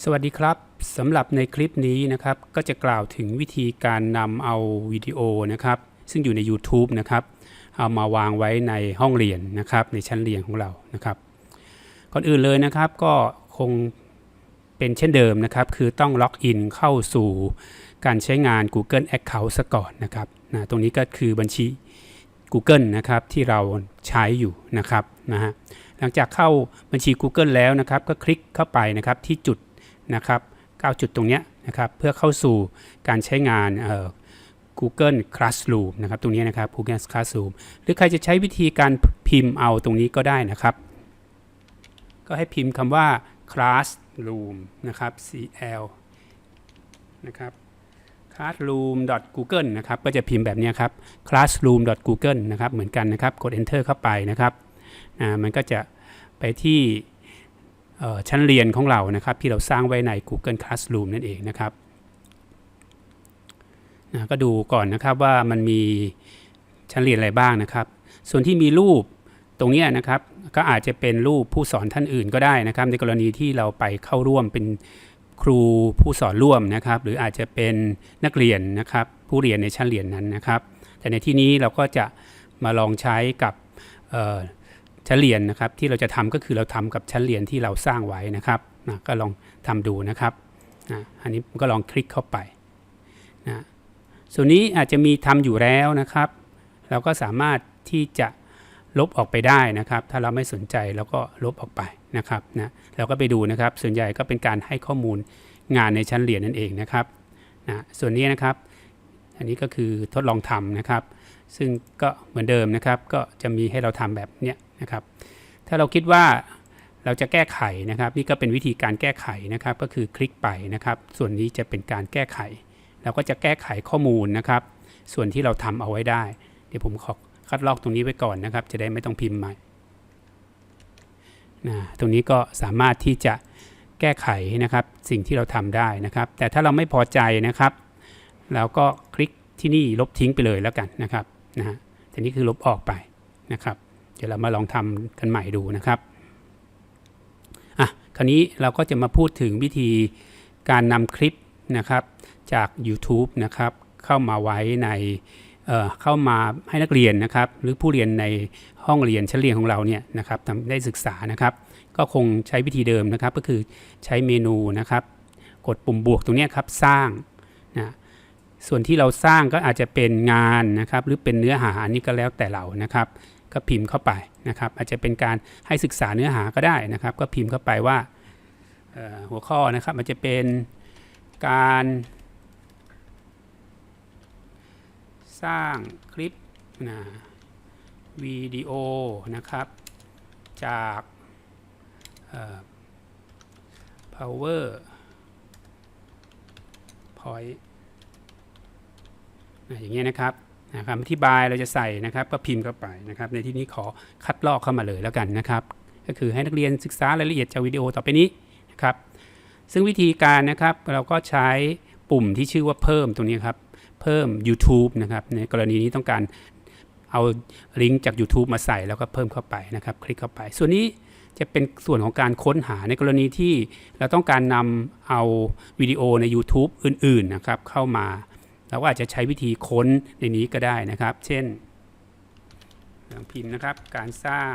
สวัสดีครับสำหรับในคลิปนี้นะครับก็จะกล่าวถึงวิธีการนำเอาวิดีโอนะครับ ซึ่งอยู่ใน YouTube นะครับเอามาวางไว้ในห้องเรียนนะครับ ในชั้นเรียนของเรานะครับ ก่อนอื่นเลยนะครับก็คงเป็นเช่นเดิมนะครับ คือต้องล็อกอินเข้าสู่การใช้งาน Google Account ซะก่อนนะครับนะตรงนี้ก็คือบัญชี Google นะครับที่เราใช้อยู่นะครับนะฮะหลังจากเข้าบัญชี Google แล้วนะครับ ก็คลิกเข้าไปนะครับที่จุด นะครับ9จุดตรงนี้นะครับเพื่อเข้าสู่การใช้งาน Google Classroom นะครับตรงนี้นะครับ Google Classroom หรือใครจะใช้วิธีการพิมพ์เอาตรงนี้ก็ได้นะครับ ก็ให้พิมพ์คำว่า Classroom นะครับ CL นะครับ classroom.google นะครับก็จะพิมพ์แบบนี้ครับ classroom.google นะครับเหมือนกันนะครับกด enter เข้าไปนะครับอ่ามันก็จะไปที่ ชั้นเรียนของเรานะครับที่เราสร้างไว้ใน Google Classroom นั่นเองนะครับนะก็ดูก่อนนะครับว่ามันมีชั้นเรียนอะไรบ้างนะครับ ส่วนที่มีรูปตรงนี้นะครับก็อาจจะเป็นรูปผู้สอนท่านอื่นก็ได้นะครับ ในกรณีที่เราไปเข้าร่วมเป็นครูผู้สอนร่วมนะครับ หรืออาจจะเป็นนักเรียนนะครับ ผู้เรียนในชั้นเรียนนั้นนะครับ แต่ในที่นี้เราก็จะมาลองใช้กับ ชั้นเรียนนะครับที่เราจะทำก็คือเราทำกับชั้นเรียนที่เราสร้างไว้นะครับนะก็ลองทำดูนะครับนะอันนี้ก็ลองคลิกเข้าไปนะส่วนนี้อาจจะมีทำอยู่แล้วนะครับ เราก็สามารถที่จะลบออกไปได้นะครับ ถ้าเราไม่สนใจเราก็ลบออกไปนะครับนะเราก็ไปดูนะครับ ส่วนใหญ่ก็เป็นการให้ข้อมูลงานในชั้นเรียนนั่นเองนะครับนะส่วนนี้นะครับ อันนี้ก็คือทดลองทำนะครับ ซึ่งก็เหมือนเดิมนะครับ ก็จะมีให้เราทำแบบเนี้ย นะครับ ถ้าเราคิดว่าเราจะแก้ไขนะครับ นี่ก็เป็นวิธีการแก้ไขนะครับ ก็คือคลิกไปนะครับ ส่วนนี้จะเป็นการแก้ไข เราก็จะแก้ไขข้อมูลนะครับ ส่วนที่เราทำเอาไว้ได้ เดี๋ยวผมขอคัดลอกตรงนี้ไว้ก่อนนะครับ จะได้ไม่ต้องพิมพ์ใหม่นะตรงนี้ก็สามารถที่จะแก้ไขนะครับสิ่งที่เราทำได้นะครับ แต่ถ้าเราไม่พอใจนะครับเราก็คลิกที่นี่ลบทิ้งไปเลยแล้วกันนะครับนะฮะแต่นี่คือลบออกไปนะครับ ดี๋ยวเรามาลองทำกันใหม่ดูนะครับอะคราวนี้เราก็จะมาพูดถึงวิธีการนำคลิปนะครับจาก YouTube นะครับเข้ามาไว้ในเอ่อเข้ามาให้นักเรียนนะครับ หรือผู้เรียนในห้องเรียนชั้นเรียนของเราเนี่ยนะครับทำได้ศึกษานะครับ ก็คงใช้วิธีเดิมนะครับ ก็คือใช้เมนูนะครับ กดปุ่มบวกตรงนี้ครับสร้างนะส่วนที่เราสร้างก็อาจจะเป็นงานนะครับ หรือเป็นเนื้อหาอันนี้ก็แล้วแต่เรานะครับ ก็พิมพ์เข้าไปนะครับ อาจจะเป็นการให้ศึกษาเนื้อหาก็ได้นะครับ ก็พิมพ์เข้าไปว่าหัวข้อนะครับมันจะเป็นการสร้างคลิปนะวิดีโอนะครับ จาก power point อะอย่างเงี้ยนะครับ นะคำอธิบายเราจะใส่นะครับก็พิมพ์เข้าไปนะครับ ในที่นี้ขอคัดลอกเข้ามาเลยแล้วกันนะครับ ก็คือให้นักเรียนศึกษารายละเอียดจากวิดีโอต่อไปนี้นะครับ ซึ่งวิธีการนะครับเราก็ใช้ปุ่มที่ชื่อว่าเพิ่มตรงนี้ครับ เพิ่ม YouTube นะครับในกรณีนี้ต้องการเอาลิงก์จาก YouTube มาใส่แล้วก็เพิ่มเข้าไปนะครับ คลิกเข้าไป ส่วนนี้จะเป็นส่วนของการค้นหาในกรณีที่เราต้องการนำเอาวิดีโอใน YouTube อื่นๆนะครับเข้ามา เราก็อาจจะใช้วิธีค้นในนี้ก็ได้นะครับ เช่นลองพิมพ์นะครับการสร้าง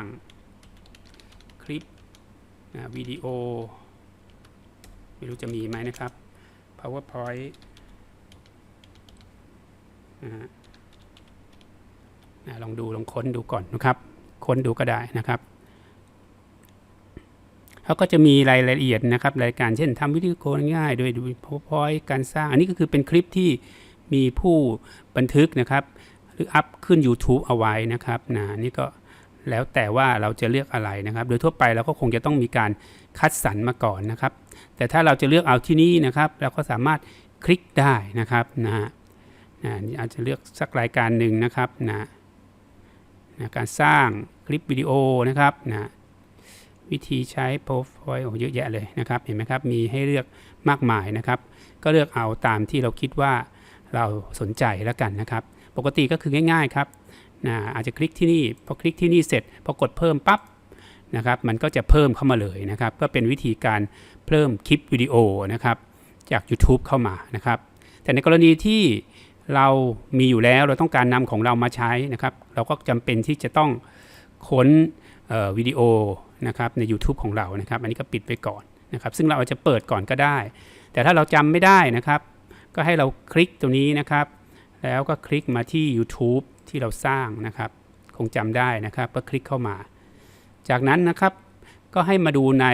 คลิปนะวิดีโอ ไม่รู้จะมีไหมนะครับ PowerPoint นะลองดูลองค้นดูก่อนนะครับ ค้นดูก็ได้นะครับเขาก็จะมีรายละเอียดนะครับ รายการเช่นทำวิดีโอง่ายโดยดู PowerPoint การสร้าง อันนี้ก็คือเป็นคลิปที่ มีผู้บันทึกนะครับ หรืออัพขึ้น YouTube เอาไว้นะครับนะนี่ก็แล้วแต่ว่าเราจะเลือกอะไรนะครับ โดยทั่วไปเราก็คงจะต้องมีการคัดสรรมาก่อนนะครับ แต่ถ้าเราจะเลือกเอาที่นี่นะครับเราก็สามารถคลิกได้นะครับนะฮะอาจจะเลือกสักรายการหนึ่งนะครับนะนะการสร้างคลิปวิดีโอนะครับนะวิธีใช้ PowerPoint โอ้เยอะแยะเลยนะครับ เห็นไหมครับ มีให้เลือกมากมายนะครับ ก็เลือกเอาตามที่เราคิดว่า เราสนใจแล้วกันนะครับ ปกติก็คือง่ายๆครับนะอาจจะคลิกที่นี่พอคลิกที่นี่เสร็จพอกดเพิ่มปั๊บนะครับมันก็จะเพิ่มเข้ามาเลยนะครับ ก็เป็นวิธีการเพิ่มคลิปวิดีโอนะครับจาก YouTube เข้ามานะครับ แต่ในกรณีที่เรามีอยู่แล้วเราต้องการนำของเรามาใช้นะครับ เราก็จำเป็นที่จะต้องค้นวิดีโอนะครับใน YouTube ของเรานะครับ อันนี้ก็ปิดไว้ก่อนนะครับ ซึ่งเราอาจจะเปิดก่อนก็ได้ แต่ถ้าเราจำไม่ได้นะครับ ก็ให้เราคลิกตรงนี้นะครับ แล้วก็คลิกมาที่ YouTube ที่เราสร้างนะครับ คงจำได้นะครับ ก็คลิกเข้ามา จากนั้นนะครับก็ให้มาดูใน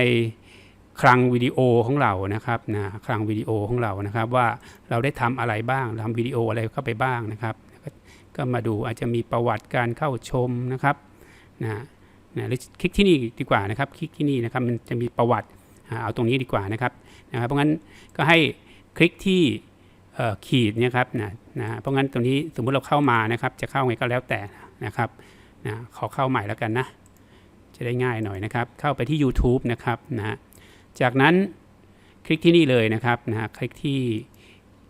คลังวิดีโอของเรานะครับนะคลังวิดีโอของเรานะครับ ว่าเราได้ทำอะไรบ้างทำวิดีโออะไรเข้าไปบ้างนะครับก็มาดูอาจจะมีประวัติการเข้าชมนะครับนะนะหรือคลิกที่นี่ดีกว่านะครับ คลิกที่นี่นะครับมันจะมีประวัติเอาตรงนี้ดีกว่านะครับนะครับเพราะงั้นก็ให้คลิกที่ ขีดเนี่ยครับนะนะเพราะงั้นตรงนี้สมมุติเราเข้ามานะครับ จะเข้าไงก็แล้วแต่นะครับนะขอเข้าใหม่แล้วกันนะ จะได้ง่ายหน่อยนะครับ เข้าไปที่ YouTube นะครับนะจากนั้นคลิกที่นี่เลยนะครับนะคลิกที่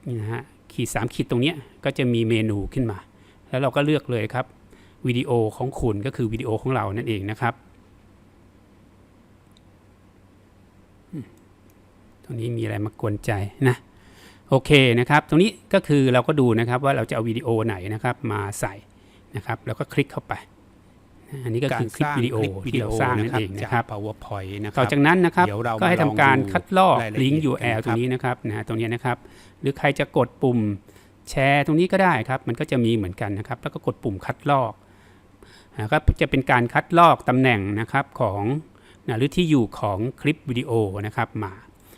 นี่นะฮะขีดสามขีดตรงนี้ก็จะมีเมนูขึ้นมา แล้วเราก็เลือกเลยครับวิดีโอของคุณก็คือวิดีโอของเรานั่นเองนะครับตรงนี้มีอะไรมากวนใจนะ โอเคนะครับ ตรงนี้ก็คือเราก็ดูนะครับว่าเราจะเอาวิดีโอไหนนะครับมาใส่นะครับ แล้วก็คลิกเข้าไป อันนี้ก็คือคลิปวิดีโอที่เราสร้างนั่นเองนะครับจาก PowerPoint นะคต่รัอบจากนั้นนะครับเดี๋ยวเราก็ให้ทำการมาลองดูคัดลอกรายละเอียดลิงก์กัน URL นะครับตรงนี้นะครับนะตรงนี้นะครับ หรือใครจะกดปุ่มแชร์ตรงนี้ก็ได้ครับ มันก็จะมีเหมือนกันนะครับ แล้วก็กดปุ่มคัดลอกนะครับจะเป็นการคัดลอกตำแหน่งนะครับของนะหรือที่อยู่ของคลิปวิดีโอนะครับมา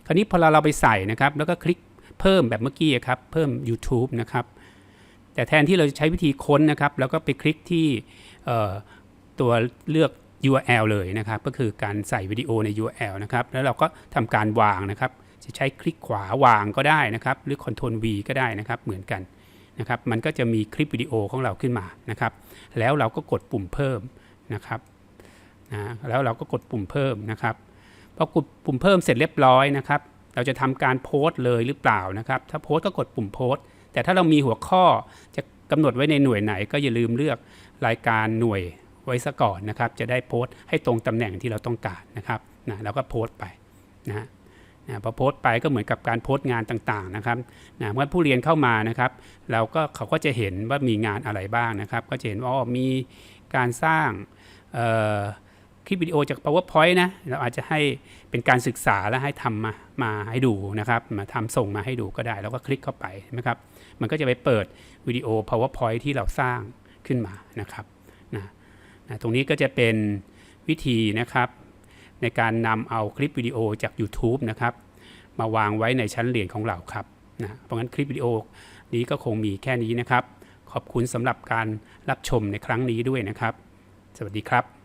คราวนี้พอเราเราไปใส่นะครับ แล้วก็คลิก เพิ่มแบบเมื่อกี้ครับ เพิ่ม YouTube นะครับ แต่แทนที่เราจะใช้วิธีค้นนะครับ แล้วก็ไปคลิกที่ตัวเลือก URL เลยนะครับ ก็คือการใส่วิดีโอใน URL นะครับ แล้วเราก็ทำการวางนะครับ จะใช้คลิกขวาวางก็ได้นะครับ หรือ Ctrl V ก็ได้นะครับ เหมือนกันนะครับ มันก็จะมีคลิปวิดีโอของเราขึ้นมานะครับ แล้วเราก็กดปุ่มเพิ่มนะครับนะแล้วเราก็กดปุ่มเพิ่มนะครับพอกดปุ่มเพิ่มเสร็จเรียบร้อยนะครับ เราจะทำการโพสต์เลยหรือเปล่านะครับ ถ้าโพสต์ก็กดปุ่มโพสต์ แต่ถ้าเรามีหัวข้อจะกำหนดไว้ในหน่วยไหน ก็อย่าลืมเลือกรายการหน่วยไว้ซะก่อนนะครับ จะได้โพสต์ให้ตรงตำแหน่งที่เราต้องการนะครับนะแล้วก็โพสต์ไปนะนะพอโพสต์ไปก็เหมือนกับการโพสต์งานต่างๆนะครับนะเมื่อผู้เรียนเข้ามานะครับ เราก็เขาก็จะเห็นว่ามีงานอะไรบ้างนะครับ ก็จะเห็นว่ามีการสร้างเอ่อ คลิปวิดีโอจาก PowerPoint นะเราอาจจะให้เป็นการศึกษาแล้วให้ทำมามาให้ดูนะครับ มาทำส่งมาให้ดูก็ได้ แล้วก็คลิกเข้าไปนะครับ มันก็จะไปเปิดวิดีโอ PowerPoint ที่เราสร้างขึ้นมานะครับนะนะตรงนี้ก็จะเป็นวิธีนะครับ ในการนำเอาคลิปวิดีโอจาก YouTube นะครับ มาวางไว้ในชั้นเรียนของเราครับนะเพราะงั้นคลิปวิดีโอนี้ก็คงมีแค่นี้นะครับ ขอบคุณสำหรับการรับชมในครั้งนี้ด้วยนะครับ สวัสดีครับ